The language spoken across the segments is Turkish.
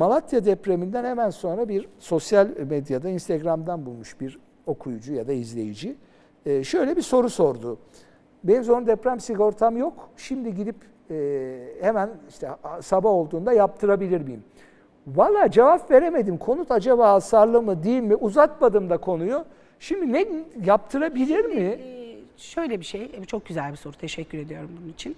Malatya depreminden hemen sonra bir sosyal medyada, Instagram'dan bulmuş bir okuyucu ya da izleyici e, şöyle bir soru sordu. Benim sonra deprem sigortam yok. Şimdi gidip e, hemen işte sabah olduğunda yaptırabilir miyim? Valla cevap veremedim. Konut acaba hasarlı mı değil mi? Uzatmadım da konuyu. Şimdi ne yaptırabilir mi? Ee, Şöyle bir şey, çok güzel bir soru. Teşekkür ediyorum bunun için.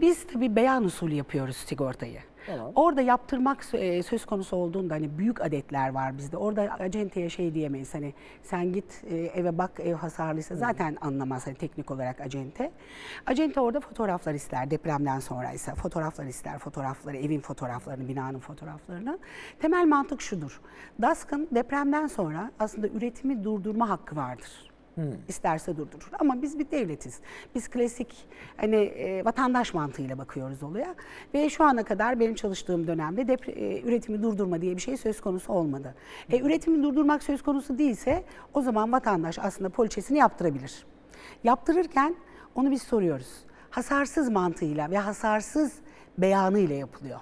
Biz tabii beyan usulü yapıyoruz sigortayı. Tamam. Orada yaptırmak e, söz konusu olduğunda hani büyük adetler var bizde. Orada acenteye şey diyemeyiz hani sen git e, eve bak ev hasarlıysa zaten anlamaz hani teknik olarak acente. Acente orada fotoğraflar ister depremden sonraysa fotoğraflar ister fotoğrafları evin fotoğraflarını binanın fotoğraflarını. Temel mantık şudur. DASK'ın depremden sonra aslında üretimi durdurma hakkı vardır. İsterse durdurur. Ama biz bir devletiz. Biz klasik hani e, vatandaş mantığıyla bakıyoruz olaya. Ve şu ana kadar benim çalıştığım dönemde depre- e, üretimi durdurma diye bir şey söz konusu olmadı. E, üretimi durdurmak söz konusu değilse o zaman vatandaş aslında poliçesini yaptırabilir. Yaptırırken onu biz soruyoruz. Hasarsız mantığıyla ve hasarsız beyanıyla yapılıyor.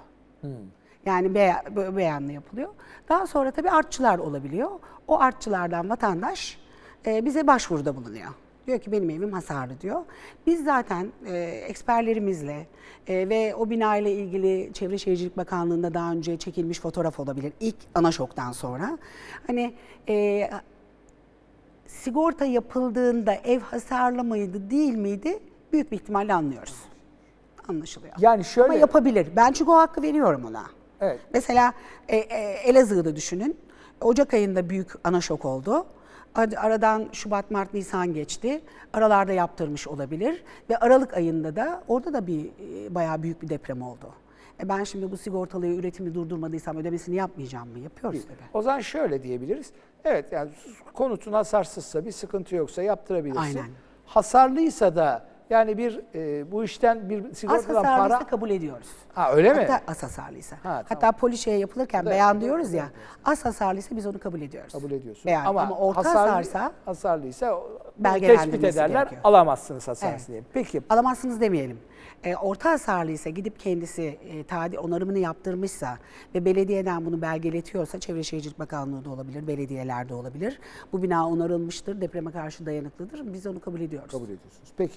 Yani beya, be- beyanla yapılıyor. Daha sonra tabii artçılar olabiliyor. O artçılardan vatandaş e, bize başvuruda bulunuyor. Diyor ki benim evim hasarlı diyor. Biz zaten e, eksperlerimizle e, ve o bina ile ilgili Çevre Şehircilik Bakanlığı'nda daha önce çekilmiş fotoğraf olabilir. İlk ana şoktan sonra. Hani e, sigorta yapıldığında ev hasarlı mıydı değil miydi büyük bir ihtimalle anlıyoruz. Anlaşılıyor. Yani şöyle- Ama yapabilir. Ben çünkü o hakkı veriyorum ona. Evet. Mesela e, e, Elazığ'da düşünün. Ocak ayında büyük ana şok oldu. Ar- Aradan Şubat, Mart, Nisan geçti. Aralarda yaptırmış olabilir. Ve Aralık ayında da orada da bir e, bayağı büyük bir deprem oldu. E ben şimdi bu sigortalıyı üretimi durdurmadıysam ödemesini yapmayacağım mı? Yapıyoruz tabii. O zaman şöyle diyebiliriz. Evet yani konutun hasarsızsa bir sıkıntı yoksa yaptırabilirsin. Aynen. Hasarlıysa da yani bir e, bu işten bir Az sigortadan hasarlıysa para... kabul ediyoruz. Ha öyle mi? Hatta az hasarlıysa. tamam. Hatta polişeye yapılırken Da- beyan diyoruz ya. Az hasarlıysa biz onu kabul ediyoruz. Kabul ediyorsun. Beyan. Ama, orta hasarlı- hasarsa hasarlıysa tespit ederler. gerekiyor. Alamazsınız hasarsız Evet. diye. Peki alamazsınız demeyelim. E, orta hasarlıysa gidip kendisi e, tadi onarımını yaptırmışsa ve belediyeden bunu belgeletiyorsa Çevre Şehircilik Bakanlığı da olabilir, belediyelerde olabilir. Bu bina onarılmıştır, depreme karşı dayanıklıdır. Biz onu kabul ediyoruz. kabul ediyorsunuz. Peki